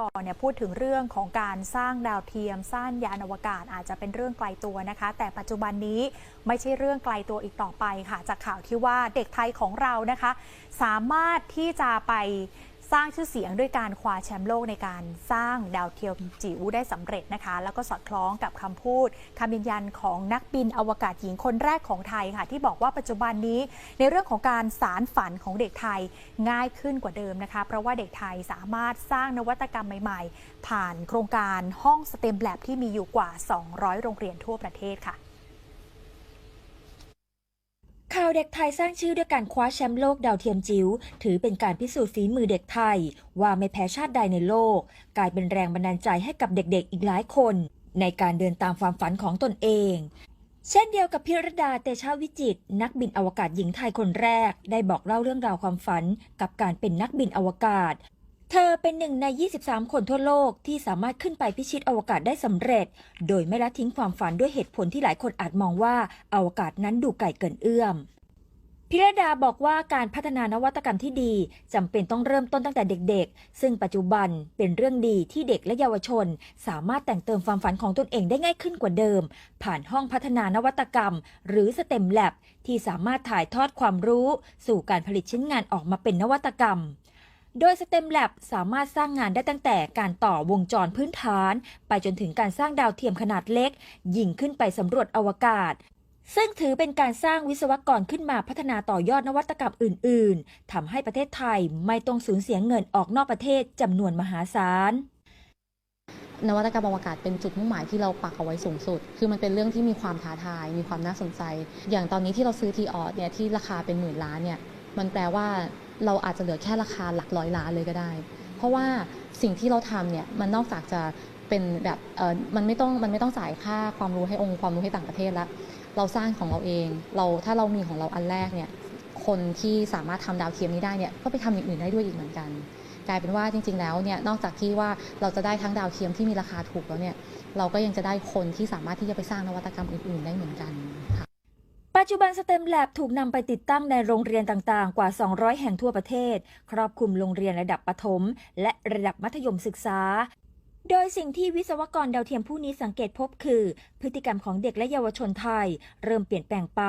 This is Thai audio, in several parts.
ก่อนเนี่ยพูดถึงเรื่องของการสร้างดาวเทียมสร้างยานอวกาศอาจจะเป็นเรื่องไกลตัวนะคะ แต่ปัจจุบันนี้ไม่ใช่เรื่องไกลตัวอีกต่อไปค่ะ จากข่าวที่ว่าเด็กไทยของเรานะคะ สามารถที่จะไป ร้างชื่อเสียงด้วยการคว้าแชมป์โลกในการสร้างดาวเทียมจิ๋วได้สำเร็จนะคะ แล้วก็สอดคล้องกับคำพูดคำยืนยันของนักบินอวกาศหญิงคนแรกของไทยค่ะ ที่บอกว่าปัจจุบันนี้ในเรื่องของการสารฝันของเด็กไทยง่ายขึ้นกว่าเดิมนะคะ เพราะว่าเด็กไทยสามารถสร้างนวัตกรรมใหม่ ๆ ผ่านโครงการห้องสเต็มแลบที่มีอยู่กว่า 200 โรงเรียนทั่วประเทศค่ะ ข่าวเด็กไทยสร้างชื่อด้วยการคว้าแชมป์โลกดาวเทียมจิ๋วถือเป็นการพิสูจน์ฝีมือเด็กไทย ว่าไม่แพ้ชาติใดในโลก กลายเป็นแรงบันดาลใจให้กับเด็กๆอีกหลายคน ในการเดินตามความฝันของตนเอง เช่นเดียวกับพิรดาเตชะวิจิต นักบินอวกาศหญิงไทยคนแรก ได้บอกเล่าเรื่องราวความฝัน กับการเป็นนักบินอวกาศเธอเป็นหนึ่งใน 23 คนทั่วโลกที่สามารถขึ้นไปพิชิตอวกาศได้สำเร็จ โดยไม่ละทิ้งความฝันด้วยเหตุผลที่หลายคนอาจมองว่าอวกาศนั้นดูไกลเกินเอื้อม พิรดาบอกว่าการพัฒนานวัตกรรมที่ดีจำเป็นต้องเริ่มต้นตั้งแต่เด็กๆ ซึ่งปัจจุบันเป็นเรื่องดีที่เด็กและเยาวชน สามารถแต่งเติมความฝันของตนเองได้ง่ายขึ้นกว่าเดิม ผ่านห้องพัฒนานวัตกรรม หรือสเต็มแลบที่สามารถถ่ายทอดความรู้ สู่การผลิตชิ้นงานออกมาเป็นนวัตกรรมโดยสเต็มแลบสามารถสร้างงานได้ตั้งแต่การต่อวงจรพื้นฐาน ไปจนถึงการสร้างดาวเทียมขนาดเล็ก ยิงขึ้นไปสำรวจอวกาศ ซึ่งถือเป็นการสร้างวิศวกรขึ้นมาพัฒนาต่อยอดนวัตกรรมอื่น ๆ ทำให้ประเทศไทยไม่ต้องสูญเสียเงินออกนอกประเทศจำนวนมหาศาลนวัตกรรมอวกาศเป็นจุดมุ่งหมายที่เราปักเอาไว้สูงสุด คือมันเป็นเรื่องที่มีความท้าทาย มีความน่าสนใจ อย่างตอนนี้ที่เราซื้อทีออสเนี่ยที่ราคาเป็นหมื่นล้านเนี่ย มันแปลว่าเราอาจจะเหลือแค่ราคาหลักร้อยล้านเลยก็ได้ เพราะว่าสิ่งที่เราทำเนี่ยมันนอกจากจะเป็นแบบเออมันไม่ต้องมันไม่ต้องจ่ายค่าความรู้ให้องค์ความรู้ให้ต่างประเทศแล้ว เราสร้างของเราเอง เราถ้าเรามีของเราอันแรกเนี่ยคนที่สามารถทำดาวเทียมนี้ได้เนี่ยก็ไปทำอย่างอื่นได้ด้วยอีกเหมือนกัน กลายเป็นว่าจริง ๆ แล้วเนี่ยนอกจากที่ว่าเราจะได้ทั้งดาวเทียมที่มีราคาถูกแล้วเนี่ยเราก็ยังจะได้คนที่สามารถที่จะไปสร้างนวัตกรรมอื่น ๆ ได้เหมือนกันค่ะปัจจุบันสเต็มแลบถูกนำไปติดตั้งในโรงเรียนต่างๆ กว่า 200 แห่งทั่วประเทศ ครอบคลุมโรงเรียนระดับประถม และระดับมัธยมศึกษา โดยสิ่งที่วิศวกรดาวเทียมผู้นี้สังเกตพบคือ พฤติกรรมของเด็กและเยาวชนไทย เริ่มเปลี่ยนแปลงไป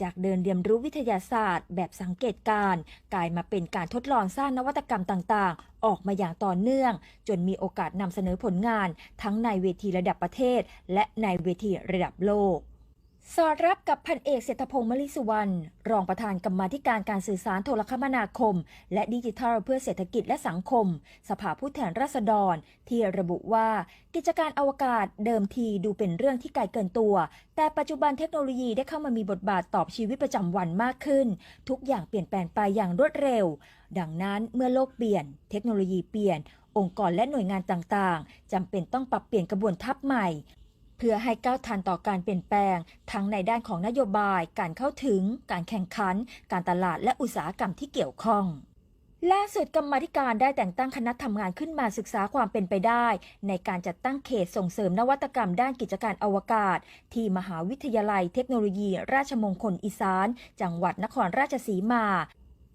จากเดินเรียนรู้วิทยาศาสตร์ แบบสังเกตการ กลายมาเป็นการทดลองสร้างนวัตกรรมต่างๆ ออกมาอย่างต่อเนื่อง จนมีโอกาสนำเสนอผลงาน ทั้งในเวทีระดับประเทศ และในเวทีระดับโลก สอดรับกับพันเอกเศรษฐพงศ์มลิสุวรรณรองประธานกรรมาธิการการสื่อสารโทรคมนาคม และดิจิทัลเพื่อเศรษฐกิจและสังคม สภาผู้แทนราษฎร ที่ระบุว่า กิจการอวกาศเดิมทีดูเป็นเรื่องที่ไกลเกินตัว แต่ปัจจุบันเทคโนโลยีได้เข้ามามีบทบาทตอบชีวิตประจำวันมากขึ้น ทุกอย่างเปลี่ยนแปลงไปอย่างรวดเร็ว ดังนั้นเมื่อโลกเปลี่ยน เทคโนโลยีเปลี่ยนองค์กรและหน่วยงานต่างๆจำเป็นต้องปรับเปลี่ยนกระบวนทัพใหม่ เพื่อให้ก้าวทันต่อการเปลี่ยนแปลง ทั้งในด้านของนโยบาย การเข้าถึง การแข่งขัน การตลาดและอุตสาหกรรมที่เกี่ยวข้องล่าสุดกรรมธิการได้แต่งตั้งคณะทำงานขึ้นมาศึกษาความเป็นไปได้ ในการจัดตั้งเขตส่งเสริมนวัตกรรมด้านกิจการอวกาศ ที่มหาวิทยาลัยเทคโนโลยี ราชมงคลอีสาน จังหวัดนครราชสีมา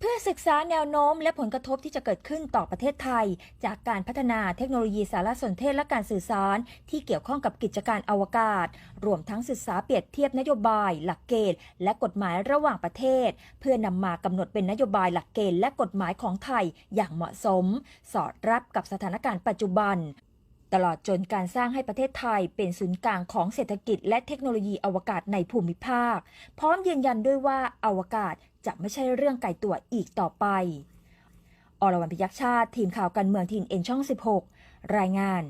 พื่อศึกษาแนวโน้มและผลกระทบที่จะเกิดขึ้นต่อประเทศไทย จากการพัฒนาเทคโนโลยีสารสนเทศและการสื่อสาร ที่เกี่ยวข้องกับกิจการอวกาศ รวมทั้งศึกษาเปรียบเทียบนโยบาย หลักเกณฑ์ และกฎหมายระหว่างประเทศ เพื่อนำมากำหนดเป็นนโยบายหลักเกณฑ์และกฎหมายของไทยอย่างเหมาะสม สอดรับกับสถานการณ์ปัจจุบัน ตลอดจนการสร้างให้ประเทศไทยเป็นศูนย์กลางของเศรษฐกิจและเทคโนโลยีอวกาศในภูมิภาค พร้อมยืนยันด้วยว่าอวกาศจะไม่ใช่เรื่องไกลตัวอีกต่อไป อรวรรณพยักษ์ชาติ ทีมข่าวการเมืองทีนเอ็นช่อง 16 รายงาน